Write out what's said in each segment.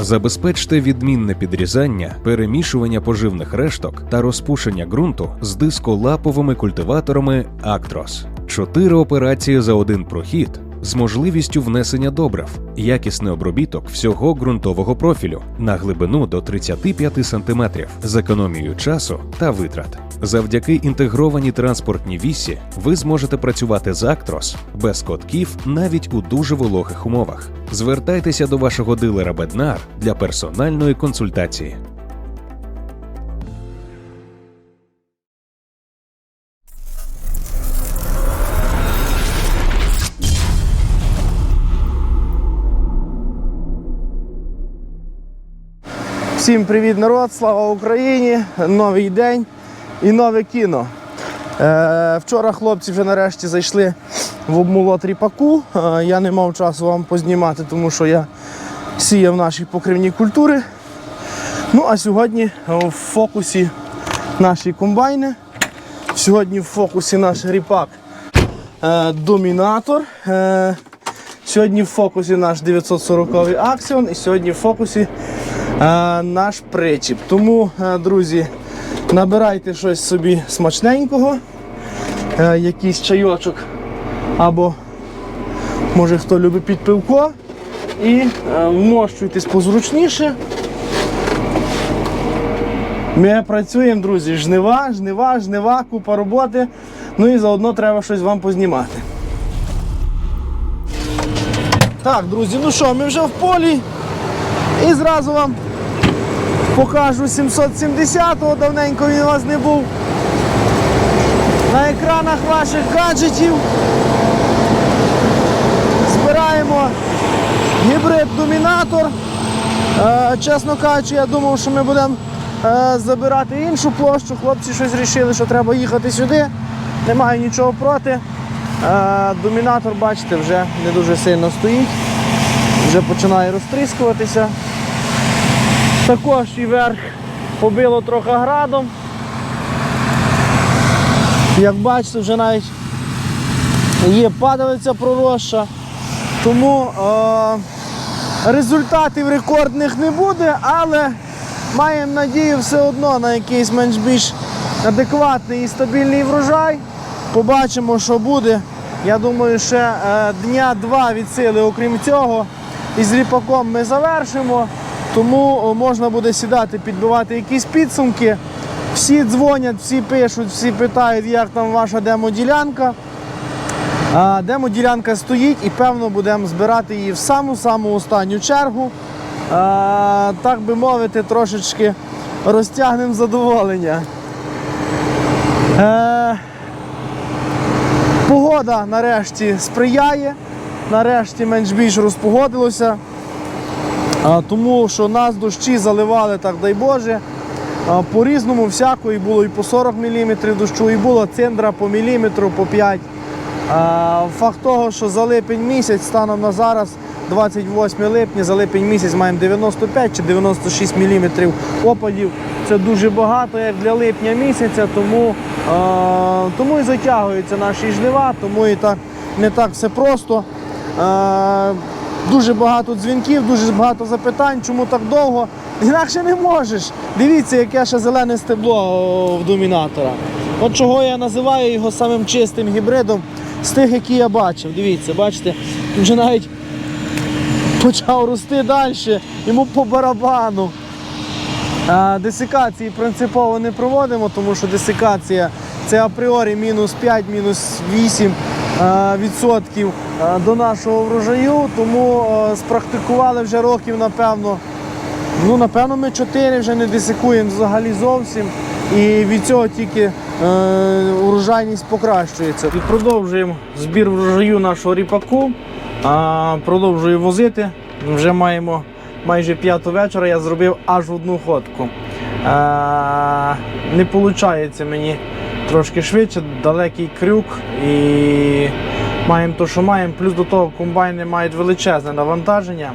Забезпечте відмінне підрізання, перемішування поживних решток та розпушення ґрунту з дисколаповими культиваторами Actros. Чотири операції за один прохід з можливістю внесення добрив, якісний обробіток всього ґрунтового профілю на глибину до 35 см з економією часу та витрат. Завдяки інтегрованій транспортній вісі ви зможете працювати з Actros без котків навіть у дуже вологих умовах. Звертайтеся до вашого дилера Беднар для персональної консультації. Всім привіт, народ! Слава Україні! Новий день і нове кіно. Е, вчора хлопці вже нарешті зайшли в обмолот ріпаку. Е, я не мав часу вам познімати, тому що я сіяв наші покривні культури. Ну а сьогодні в фокусі наші комбайни. Сьогодні в фокусі наш ріпак е, Домінатор. Е, сьогодні в фокусі наш 940 Аксіон і сьогодні в фокусі наш причіп. Тому, е, друзі, набирайте щось собі смачненького, е, якийсь чайочок або може хто любить під пивко. І е, вмощуйтесь позручніше. Ми працюємо, друзі, жнива, жнива, жнива, купа роботи. Ну і заодно треба щось вам познімати. Так, друзі, ну що, ми вже в полі. І зразу вам покажу 770-го, давненько він у вас не був. На екранах ваших гаджетів. Збираємо гібрид домінатор. Е, чесно кажучи, я думав, що ми будемо е, забирати іншу площу. Хлопці щось вирішили, що треба їхати сюди. Немає нічого проти. Е, домінатор, бачите, вже не дуже сильно стоїть, вже починає розтріскуватися. Також і верх побило трохи градом. Як бачите, вже навіть є падалиця проросша. Тому е, результатів рекордних не буде, але маємо надію все одно на якийсь менш більш адекватний і стабільний врожай. Побачимо, що буде. Я думаю, ще е, дня-два від сили, окрім цього, і з ріпаком ми завершимо. Тому можна буде сідати, підбивати якісь підсумки. Всі дзвонять, всі пишуть, всі питають, як там ваша демоділянка. А, Демоділянка стоїть і певно будемо збирати її в саму-саму останню чергу. А, так би мовити, трошечки розтягнемо задоволення. Е, погода нарешті сприяє, нарешті менш-більш розпогодилося. Тому що нас дощі заливали, так дай Боже. По-різному всяко і було і по 40 мм дощу, і було циндра по міліметру, по 5 а, Факт того, що за липень місяць станом на зараз, 28 липня, за липень місяць маємо 95 чи 96 мм опадів. Це дуже багато як для липня місяця, тому, тому і затягуються наші жнива, тому і так не так все просто. Дуже багато дзвінків, дуже багато запитань, чому так довго. Інакше не можеш. Дивіться, яке ще зелене стебло в домінатора. От чого я називаю його самим чистим гібридом з тих, які я бачив. Дивіться, бачите, він вже навіть почав рости далі, йому по барабану. Десикації принципово не проводимо, тому що десикація це апріорі мінус 5, мінус 8 а, відсотків до нашого врожаю. Тому спрактикували вже років, напевно. Ну, напевно, ми 4 вже не десикуємо взагалі зовсім. І від цього тільки е, урожайність покращується. І продовжуємо збір врожаю нашого ріпаку. А, продовжую возити. Вже маємо майже п'яту вечора, я зробив аж одну ходку. А, не виходить мені трошки швидше, далекий крюк і маємо те, що маємо. Плюс до того комбайни мають величезне навантаження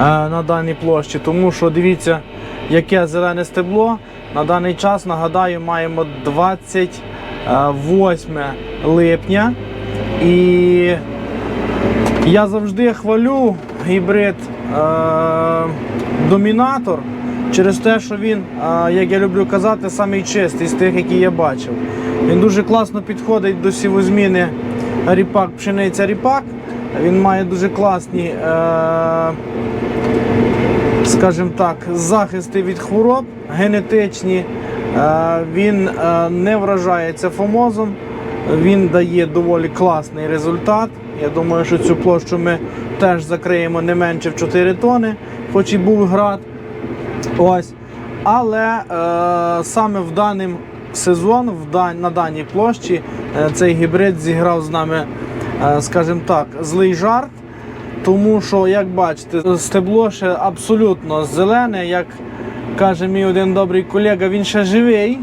е, на даній площі, тому що дивіться, яке зелене стебло. На даний час, нагадаю, маємо 28 липня. І я завжди хвалю гібрид домінатор через те, що він, як я люблю казати, самий чистий з тих, які я бачив. Він дуже класно підходить до сівозміни ріпак, пшениця ріпак. Він має дуже класні, е, скажімо так, захисти від хвороб генетичні. Е, Він е, не вражається фомозом, він дає доволі класний результат. Я думаю, що цю площу ми теж закриємо не менше в 4 тони, хоч і був град. Ось. Але е, саме в даний сезон, в дан- на даній площі, е, цей гібрид зіграв з нами, е, скажімо так, злий жарт. Тому що, як бачите, стебло ще абсолютно зелене, як каже мій один добрий колега, він ще живий.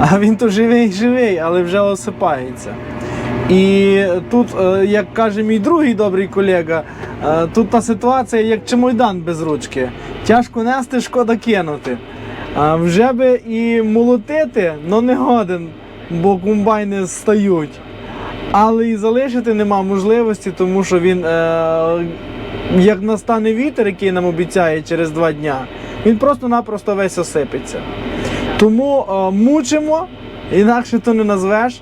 А він то живий, живий, але вже осипається. І тут, е, як каже мій другий добрий колега, е, тут та ситуація як чемойдан без ручки. Тяжко нести, шкода кинути. А вже би і молотити, але не годен, бо комбайни стають. Але і залишити нема можливості, тому що він, е, як настане вітер, який нам обіцяє через два дня, він просто-напросто весь осипеться. Тому е, мучимо, інакше то не назвеш.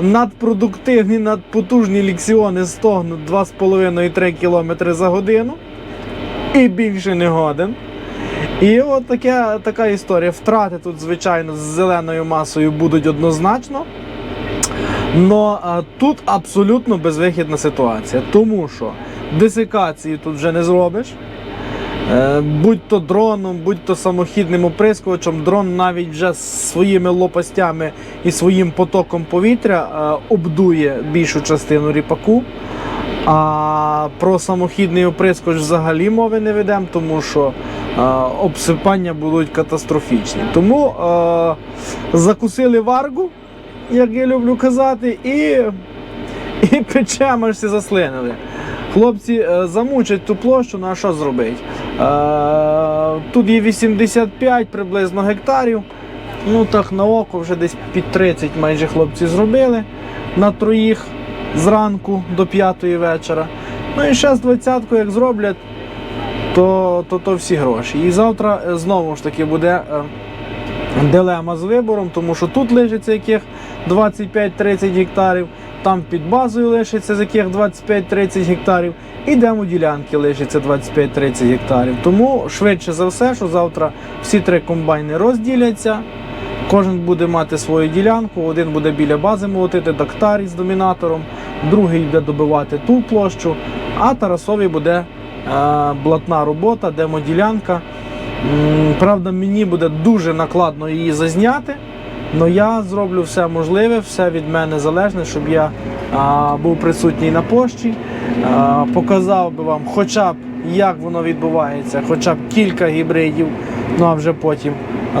Надпродуктивні, надпотужні ліксіони стогнуть 2,5-3 км за годину. І більше не годен. І от таке, така історія. Втрати тут, звичайно, з зеленою масою будуть однозначно. Но а, тут абсолютно безвихідна ситуація, тому що десикації тут вже не зробиш. Е, будь то дроном, будь то самохідним оприскувачем, дрон навіть вже своїми лопастями і своїм потоком повітря е, обдує більшу частину ріпаку. А про самохідний оприскувач взагалі мови не ведемо, тому що е, обсипання будуть катастрофічні. Тому закусили варгу, як я люблю казати, і, і печемо всі заслинили. Хлопці замучать ту площу, на що зробить? Е, тут є 85 приблизно гектарів. Ну так на око вже десь під 30 майже хлопці зробили на троїх зранку до 5 вечора. Ну і ще з 20 як зроблять, то, то, то всі гроші. І завтра е, знову ж таки буде е, дилема з вибором, тому що тут лишиться яких 25-30 гектарів, там під базою лишиться з яких 25-30 гектарів, і демоділянки лишиться 25-30 гектарів. Тому швидше за все, що завтра всі три комбайни розділяться. Кожен буде мати свою ділянку, один буде біля бази молотити дактарій з домінатором, другий буде добивати ту площу, а Тарасові буде е, блатна робота, демоділянка. Правда, мені буде дуже накладно її зазняти, але я зроблю все можливе, все від мене залежне, щоб я а, був присутній на площі, а, показав би вам хоча б як воно відбувається, хоча б кілька гібридів, ну а вже потім а,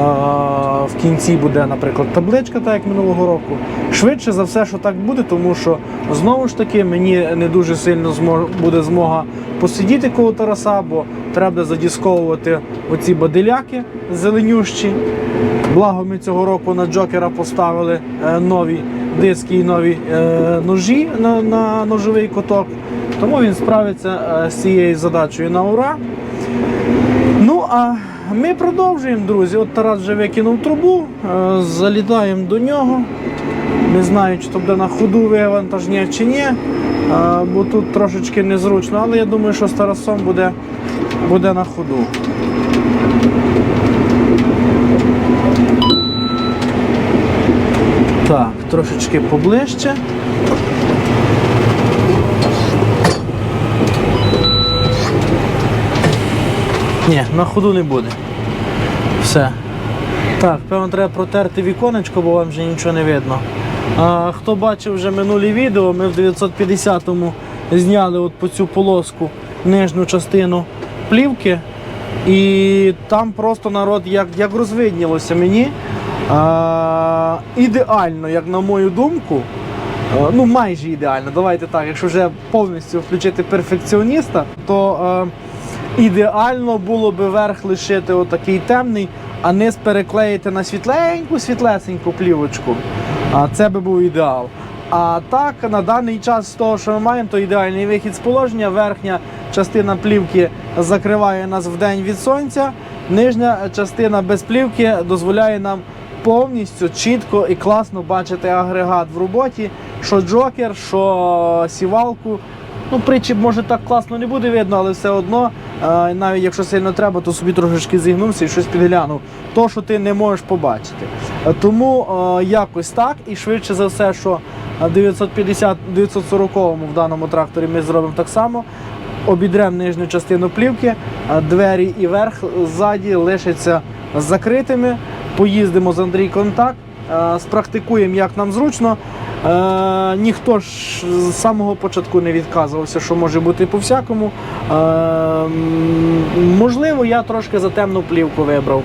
в кінці буде, наприклад, табличка, так як минулого року. Швидше за все, що так буде, тому що знову ж таки мені не дуже сильно змо- буде змога посидіти коло Тараса, бо треба задісковувати оці бадиляки зеленющі. Благо ми цього року на Джокера поставили е, нові диски і нові е, ножі на, на ножовий коток. Тому він справиться е, з цією задачею на ура. Ну а ми продовжуємо, друзі. От Тарас вже викинув трубу, залітаємо до нього. Не знаю, чи то буде на ходу вивантаження чи ні, бо тут трошечки незручно, але я думаю, що з Тарасом буде, буде на ходу. Так, трошечки поближче. Ні, на ходу не буде. Все. Так, певно, треба протерти віконечко, бо вам вже нічого не видно. А, хто бачив вже минулі відео, ми в 950-му зняли от по цю полоску нижню частину плівки. І там просто народ як, як розвиднілося мені. Ідеально, як на мою думку. Е, Ну, майже ідеально. Давайте так, якщо вже повністю включити перфекціоніста, то е, ідеально було би верх лишити отакий темний, а низ переклеїти на світленьку, світлесеньку плівочку. А це би був ідеал. А так, на даний час з того, що ми маємо, то ідеальний вихід з положення, верхня частина плівки закриває нас в день від сонця. Нижня частина без плівки дозволяє нам повністю чітко і класно бачити агрегат в роботі, що джокер, що сівалку. Ну, причіп може так класно не буде видно, але все одно, е, навіть якщо сильно треба, то собі трошечки зігнувся і щось підглянув. То, що ти не можеш побачити. Е, Тому е, якось так, і швидше за все, що 950 940 в даному тракторі ми зробимо так само. Обідремо нижню частину плівки, двері і верх ззаді лишаться закритими. Поїздимо з Андрійком так, е, спрактикуємо, як нам зручно. Е, ніхто ж з самого початку не відказувався, що може бути по-всякому. Е, можливо, я трошки за темну плівку вибрав.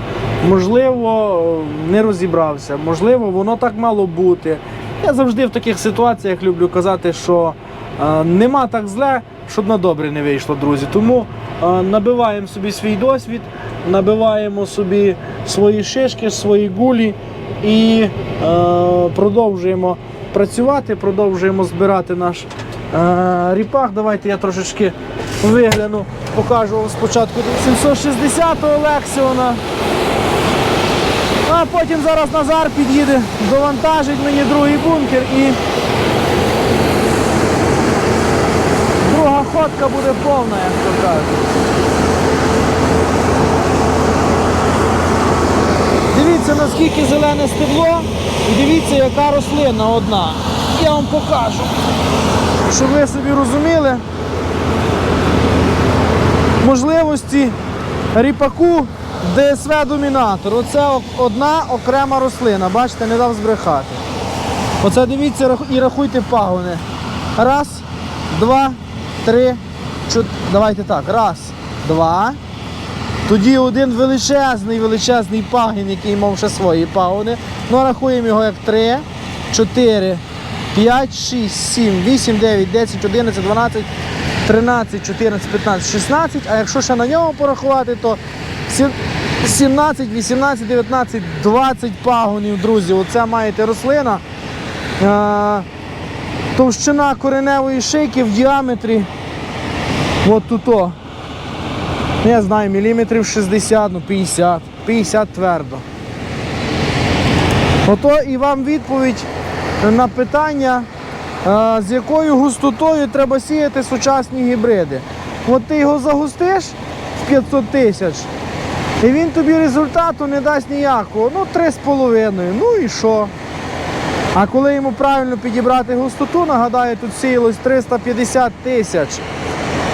Можливо, не розібрався. Можливо, воно так мало бути. Я завжди в таких ситуаціях люблю казати, що нема так зле, щоб на добре не вийшло, друзі. Тому набиваємо собі свій досвід, набиваємо собі свої шишки, свої гулі і е, продовжуємо працювати, продовжуємо збирати наш е, ріпак. Давайте я трошечки вигляну, покажу вам спочатку 760-го Лексіона. А потім зараз Назар під'їде, довантажить мені другий бункер і друга ходка буде повна, як то кажуть. Дивіться, наскільки зелене стебло, і дивіться, яка рослина одна. Я вам покажу, щоб ви собі розуміли можливості ріпаку ДСВ домінатор. Оце одна окрема рослина. Бачите, не дав збрехати. Оце дивіться і рахуйте пагони. Раз, два, три, чотири. Давайте так. Раз, два. Тоді один величезний, величезний пагін, який мав ще свої пагони. Ну, рахуємо його як 3, 4, 5, 6, 7, 8, 9, 10, 11, 12, 13, 14, 15, 16. А якщо ще на нього порахувати, то 17, 18, 19, 20 пагонів, друзі. Оце маєте рослина. Товщина кореневої шийки в діаметрі. От тут. Ну, Я знаю, міліметрів 60, ну 50, 50 твердо. Ото і вам відповідь на питання, е, з якою густотою треба сіяти сучасні гібриди. От ти його загустиш в 500 тисяч, і він тобі результату не дасть ніякого. Ну, 3,5. Ну і що? А коли йому правильно підібрати густоту, нагадаю, тут сіялось 350 тисяч.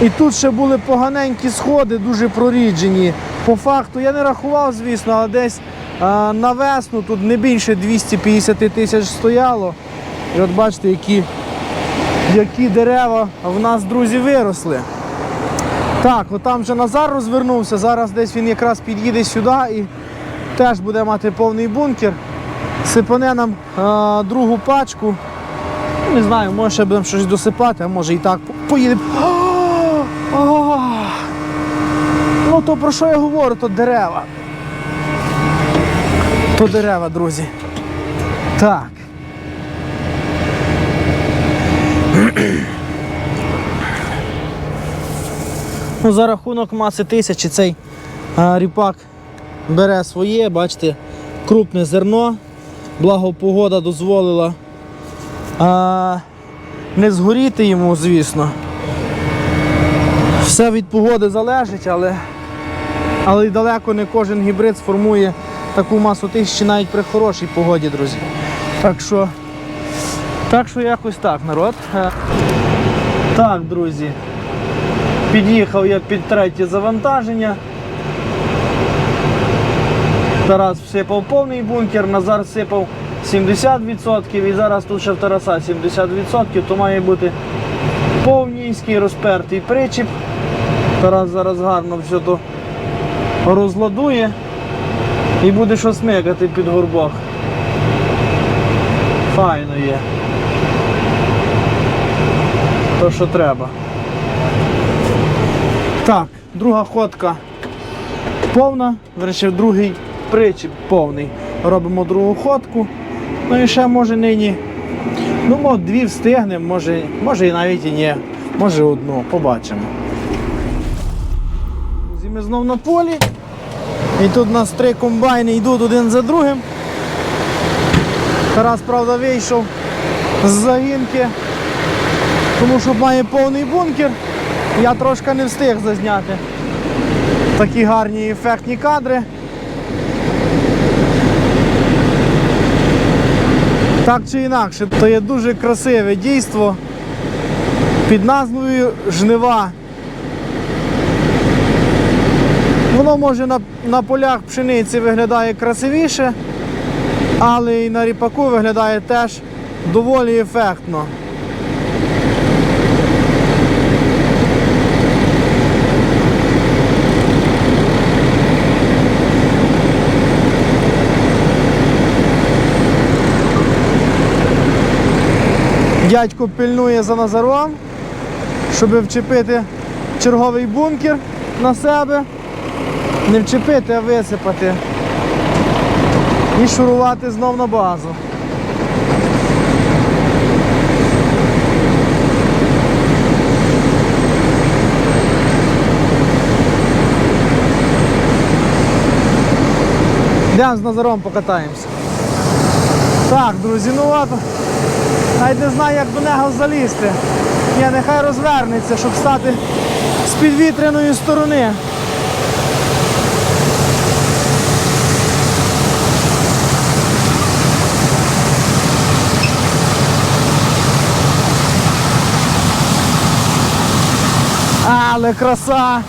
І тут ще були поганенькі сходи, дуже проріджені. По факту я не рахував, звісно, але десь а, на весну тут не більше 250 тисяч стояло. І от бачите, які, які дерева в нас, друзі, виросли. Так, от там вже Назар розвернувся. Зараз десь він якраз під'їде сюди і теж буде мати повний бункер. Сипане нам а, другу пачку. Не знаю, може ще будемо щось досипати, а може і так по- поїде. О! Ну то про що я говорю, то дерева. То дерева, друзі. Так. Ну, за рахунок маси тисячі цей а, ріпак бере своє, бачите, крупне зерно. Благо погода дозволила а, не згоріти йому, звісно. Все від погоди залежить, але, але й далеко не кожен гібрид сформує таку масу тисячі навіть при хорошій погоді, друзі. Так що, так що якось так, народ. Е, Так, друзі. Під'їхав я під третє завантаження. Тарас всипав повний бункер, Назар всипав 70% і зараз тут ще в Тараса 70%, то має бути повністю розпертий причіп. Тарас зараз гарно все то розладує і буде що смикати під горбок. Файно є. То, що треба. Так, друга ходка повна, врешті другий причіп повний. Робимо другу ходку. Ну і ще може нині. Ну, дві встигнемо, може, може і навіть і ні. Може одну, побачимо. Ми знов на полі. І тут у нас три комбайни йдуть один за другим. Тарас, правда, вийшов з загінки, тому що має повний бункер. Я трошки не встиг зазняти такі гарні ефектні кадри. Так чи інакше, то є дуже красиве дійство під назвою Жнива. Воно може на, на полях пшениці виглядає красивіше, але і на ріпаку виглядає теж доволі ефектно. Дядько пильнує за Назаром, щоб вчепити черговий бункер на себе. Не вчепити, а висипати. І шурувати знов на базу. Йдемо з Назаром покатаємося. Так, друзі, ну от. Навіть не знаю, як до нього залізти. Ні, нехай розвернеться, щоб стати з підвітряної сторони. Але краса!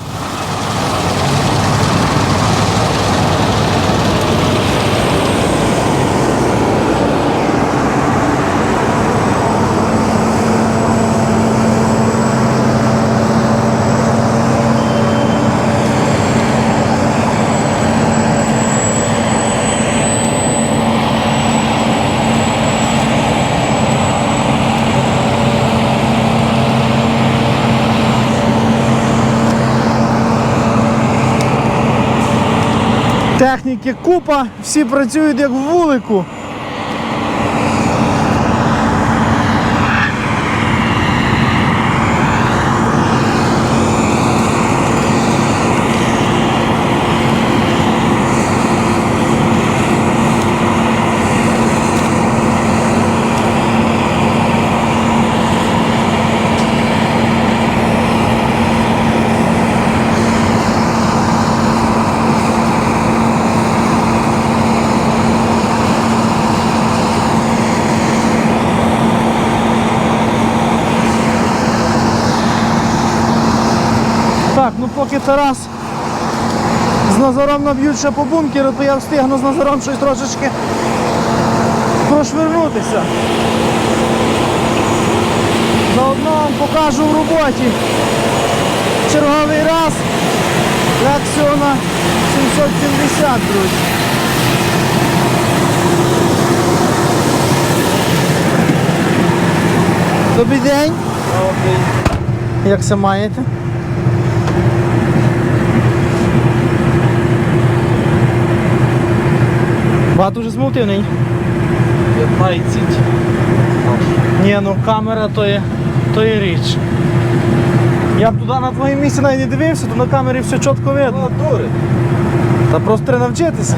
Техніки купа, всі працюють як в вулику. Так, ну поки Тарас з Назаром наб'ють ще по бункеру, то я встигну з Назаром щось трошечки прошвернутися. Заодно вам покажу в роботі. Черговий раз Лексіона 770, друзі. Добрий день. Як це маєте? Багато вже змовтив нині. 15. Ні, ну камера то є, то є річ. Я б туди на твоєму місці навіть не дивився, то на камері все чітко видно. Ну, дури. Та просто треба навчитися.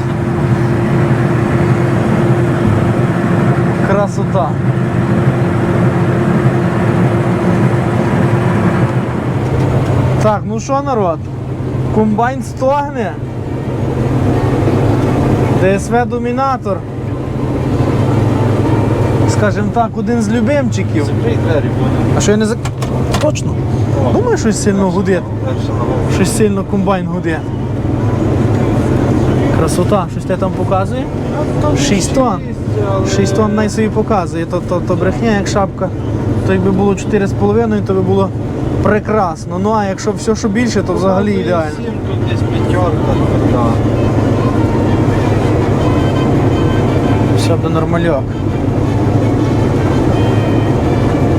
Красота. Так, ну що, народ? Комбайн стогне. ДСВ домінатор. Скажем так, один з любимчиків. Закрий двері, буде. А що я не зак... Точно. Думаю, щось сильно гудить. Щось сильно комбайн гудить. Красота, щось те там показує? 6 тонн. 6 тонн най собі показує, то, то, то брехня як шапка. То якби було 4,5, то би було прекрасно. Ну а якщо все, що більше, то взагалі ідеально. Тут десь п'ятерка. Така. Все буде нормальок.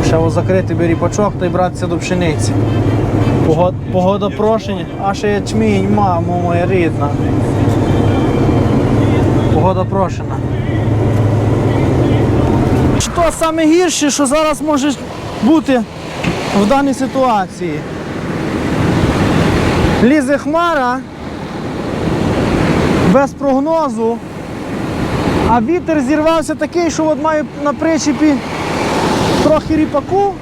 Ще ось закрити бері пачок та й братися до пшениці. Погода, погода прошення, а ще ячмінь, мамо моя рідна. Погода прошена. Що саме гірше, що зараз може бути в даній ситуації? Лізе хмара без прогнозу. А вітер зірвався такий, що от маю на причепі трохи ріпаку,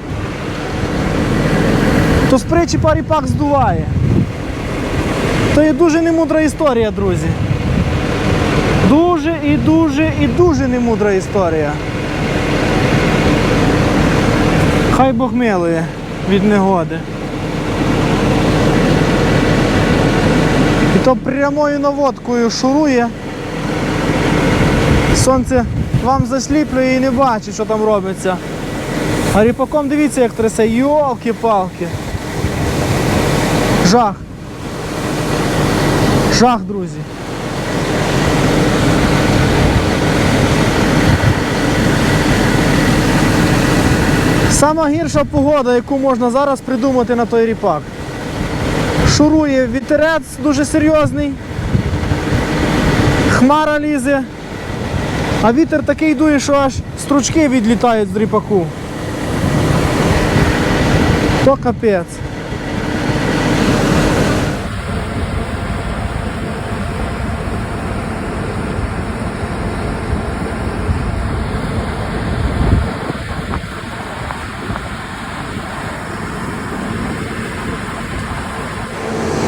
то з причепа ріпак здуває. То є дуже немудра історія, друзі. Дуже і дуже і дуже немудра історія. Хай Бог милує від негоди. І то прямою наводкою шурує. Сонце вам засліплює і не бачить, що там робиться. А ріпаком дивіться, як трясе. Йолки-палки. Жах. Жах, друзі. Сама гірша погода, яку можна зараз придумати на той ріпак. Шурує вітерець дуже серйозний. Хмара лізе. А вітер такий дує, що аж стручки відлітають з ріпаку. То капець.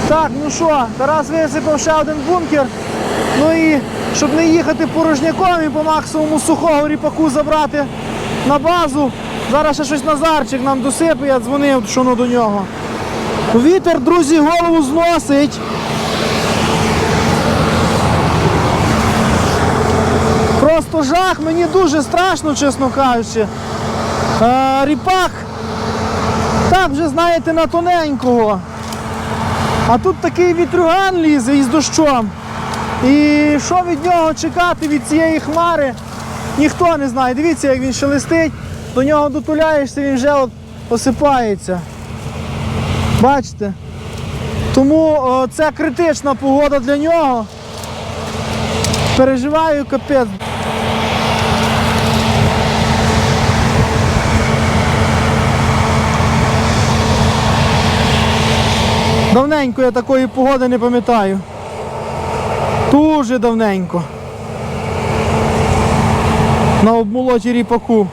Так, ну що, Тарас висипав ще один бункер. Ну і щоб не їхати порожняком і по максимуму сухого ріпаку забрати на базу. Зараз ще щось Назарчик нам досипе, я дзвонив, що ну до нього. Вітер, друзі, голову зносить. Просто жах, мені дуже страшно, чесно кажучи. Е, ріпак, так вже знаєте, на тоненького. А тут такий вітрюган лізе із дощом. І що від нього чекати від цієї хмари, ніхто не знає. Дивіться, як він шелестить, до нього дотуляєшся, він вже от осипається. Бачите? Тому о, це критична погода для нього. Переживаю капець. Давненько я такої погоди не пам'ятаю. Дуже давненько. На обмолоті ріпаку.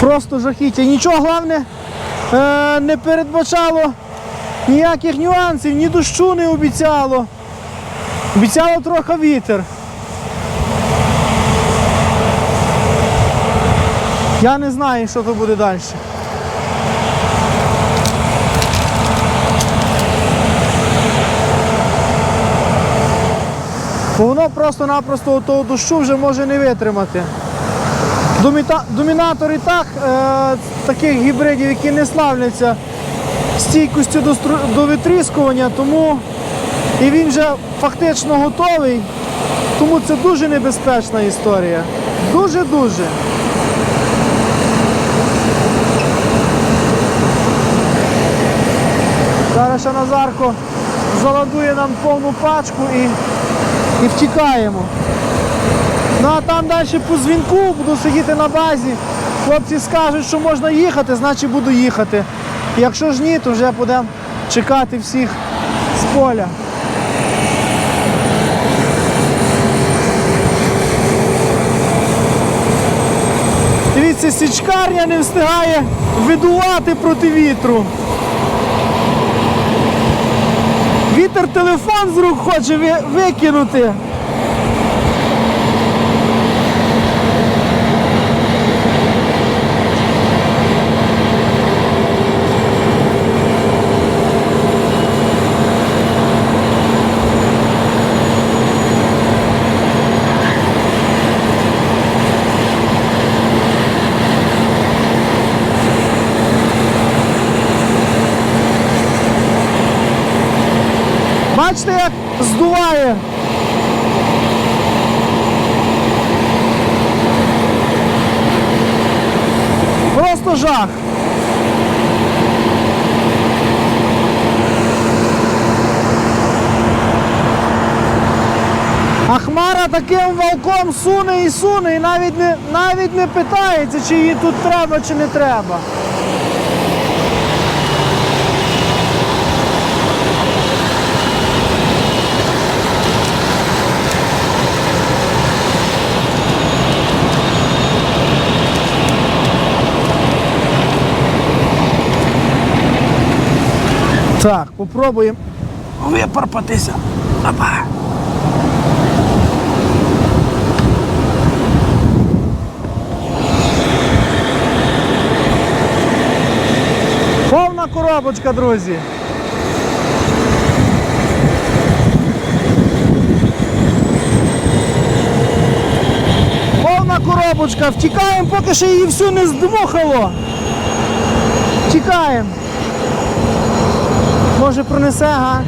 Просто жахіття. Нічого головне е, не передбачало ніяких нюансів, ні дощу не обіцяло. Обіцяло трохи вітер. Я не знаю, що то буде далі. Воно просто-напросто того дощу вже може не витримати. Домінатор і так е, таких гібридів, які не славляться стійкістю до, до витріскування, тому і він вже фактично готовий. Тому це дуже небезпечна історія. Дуже-дуже. Зараз ще Назарко заладує нам повну пачку і, і втікаємо. Ну а там далі по дзвінку буду сидіти на базі. Хлопці скажуть, що можна їхати, значить буду їхати. Якщо ж ні, то вже будемо чекати всіх з поля. Дивіться, січкарня не встигає видувати проти вітру. Вітер телефон з рук хоче ви- викинути. Бачите, як здуває. Просто жах. А хмара таким валком суне і суне, і навіть не, навіть не питається, чи її тут треба, чи не треба. Так, попробуємо випарпатися. Опа. Повна коробочка, друзі. Повна коробочка. Втікаємо, поки ще її всю не здмухало. Тікаємо. Може пронесе, га?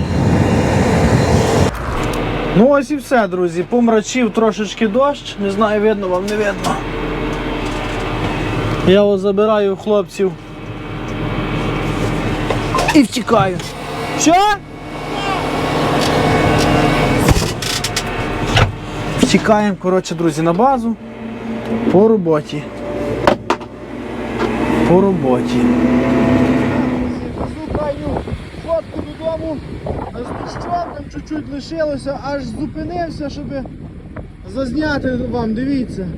Ну ось і все, друзі. Помрачів трошечки дощ. Не знаю, видно вам, не видно. Я ось забираю хлопців. І втікаю. Що? Втікаємо, коротше, друзі, на базу. По роботі. По роботі. Дощом, там чуть-чуть лишилося, аж зупинився, щоб зазняти вам, дивіться.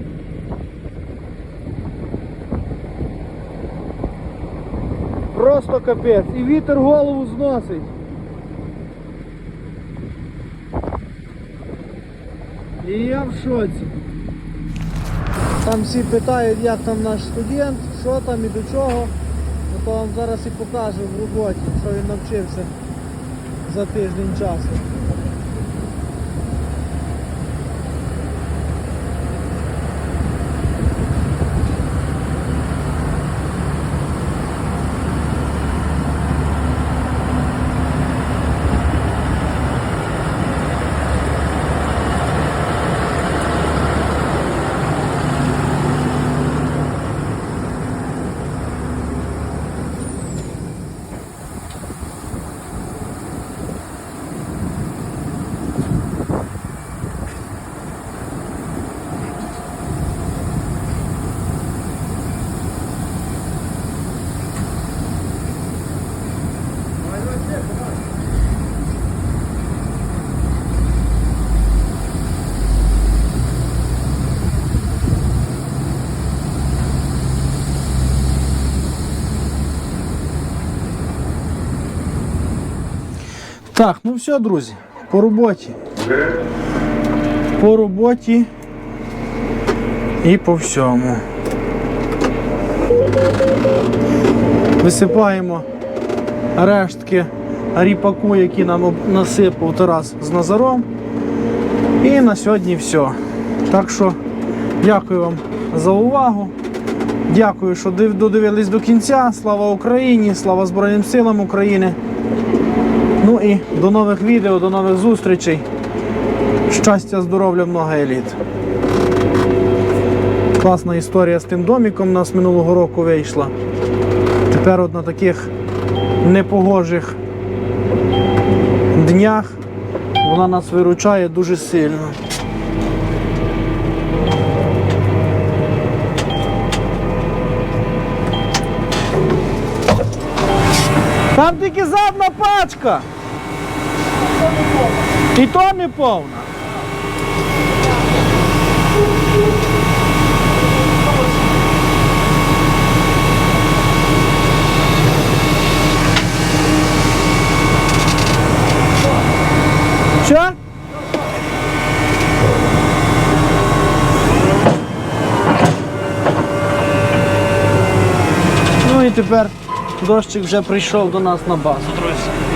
Просто капець. І вітер голову зносить. І я в шоці. Там всі питають, як там наш студент, що там і до чого. Ну, то вам зараз і покажу в роботі, що він навчився за тиждень часу. Так, ну все, друзі, по роботі. По роботі і по всьому. Висипаємо рештки ріпаку, які нам насипав Тарас з Назаром. І на сьогодні все. Так що дякую вам за увагу. Дякую, що додивились до кінця. Слава Україні! Слава Збройним силам України! І до нових відео, до нових зустрічей. Щастя, здоров'я, много еліт. Класна історія з тим доміком у нас минулого року вийшла. Тепер от на таких непогожих днях вона нас виручає дуже сильно. Там тільки задна пачка. І то не повна. Що? Ну і тепер дощик вже прийшов до нас на базу, друзі.